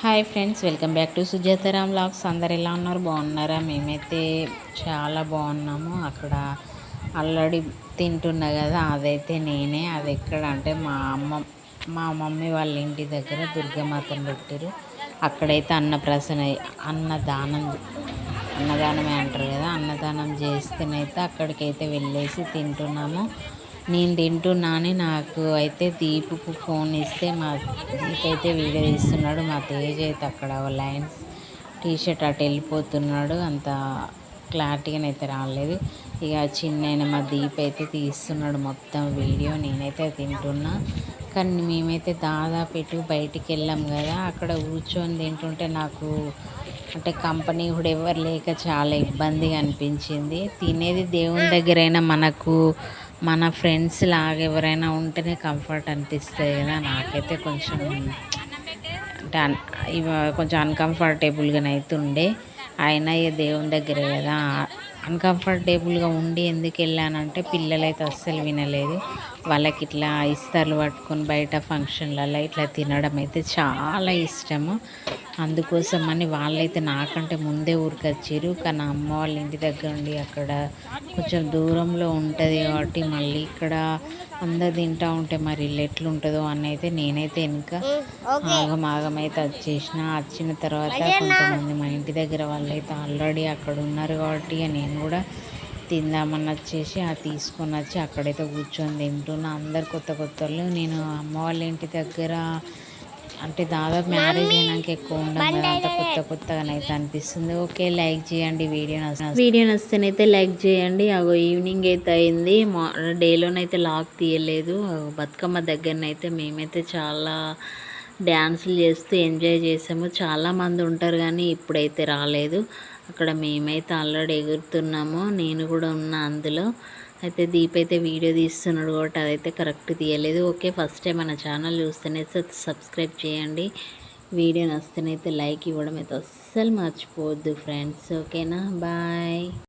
Hi friends welcome back to Sujatharam logs అందరు ఎలా ఉన్నారు? బాగున్నారా? మేమైతే చాలా బాగున్నాము. అక్కడ ఆల్రెడీ తింటున్నా కదా అదైతే నేనే. అది ఎక్కడ అంటే మా అమ్మ మా మమ్మీ వాళ్ళ ఇంటి దగ్గర దుర్గమాతను పెట్టారు అక్కడైతే అన్నప్రసన అన్నదానం అన్నదానమే అంటారు కదా అన్నదానం చేస్తేనైతే అక్కడికైతే వెళ్ళేసి తింటున్నాము. నేను తింటున్నానే నాకు అయితే దీపుకు ఫోన్ ఇస్తే మా దీప్ అయితే వీడియో తీస్తున్నాడు. మా తేజ్ అయితే అక్కడ లైన్స్ టీ షర్ట్ అటు వెళ్ళిపోతున్నాడు. అంత క్లారిటీగా అయితే రాలేదు. ఇక చిన్న మా దీప్ అయితే తీస్తున్నాడు మొత్తం వీడియో. నేనైతే తింటున్నా. కానీ మేమైతే దాదాపు ఎటు బయటికి వెళ్ళాం కదా అక్కడ కూర్చొని తింటుంటే నాకు అంటే కంపెనీ కూడా ఎవరు లేక చాలా ఇబ్బందిగా అనిపించింది. తినేది దేవుని దగ్గరైనా మనకు మన ఫ్రెండ్స్ లాగా ఎవరైనా ఉంటేనే కంఫర్ట్ అనిపిస్తుంది కదా. నాకైతే కొంచెం అంటే కొంచెం అన్కంఫర్టబుల్గా అయితే ఉండే అయినా ఇక దేవుని దగ్గరే కదా. అన్కంఫర్టబుల్గా ఉండి ఎందుకు వెళ్ళానంటే పిల్లలైతే అస్సలు వినలేదు. వాళ్ళకి ఇట్లా ఇస్తాలు పట్టుకొని బయట ఫంక్షన్లలో ఇట్లా తినడం అయితే చాలా ఇష్టము. అందుకోసం అని వాళ్ళైతే నాకంటే ముందే ఊరికి వచ్చారు కానీ అమ్మ వాళ్ళ ఇంటి దగ్గర ఉండి అక్కడ కొంచెం దూరంలో ఉంటుంది కాబట్టి మళ్ళీ ఇక్కడ అందరు తింటూ ఉంటే మరి ఇల్లు ఎట్లుంటుందో అని అయితే నేనైతే వెనుక ఆగం ఆగమైతే వచ్చేసిన వచ్చిన తర్వాత కొంతమంది మా ఇంటి దగ్గర వాళ్ళైతే ఆల్రెడీ అక్కడ ఉన్నారు కాబట్టి నేను కూడా తిందామని వచ్చేసి ఆ తీసుకొని వచ్చి అక్కడైతే కూర్చొని తింటున్నా. అందరు కొత్త కొత్త నేను అమ్మ వాళ్ళ ఇంటి దగ్గర అంటే దాదాపు మ్యారేజ్ అయినాక ఎక్కువ ఉండడం కదా అంత కొత్త కొత్తగానైతే అనిపిస్తుంది. ఓకే లైక్ చేయండి వీడియో వీడియో నచ్చితేనైతే లైక్ చేయండి. అగో ఈవినింగ్ అయితే అయింది. మా డేలోనైతే లాక్ తీయలేదు. బతుకమ్మ దగ్గరనైతే మేమైతే చాలా డ్యాన్సులు చేస్తూ ఎంజాయ్ చేసాము. చాలామంది ఉంటారు కానీ ఇప్పుడైతే రాలేదు. అక్కడ మేమైతే ఆల్రెడీ ఎగురుతున్నాము. నేను కూడా ఉన్నా అందులో. అయితే దీప్ అయితే వీడియో తీస్తున్నాడు కాబట్టి అదైతే కరెక్ట్ తీయలేదు. ఓకే ఫస్ట్ టైం మన ఛానల్ చూస్తేనే సబ్స్క్రైబ్ చేయండి. వీడియో నచ్చితేనైతే లైక్ ఇవ్వడం అయితే అస్సలు మర్చిపోవద్దు ఫ్రెండ్స్. ఓకేనా? బాయ్.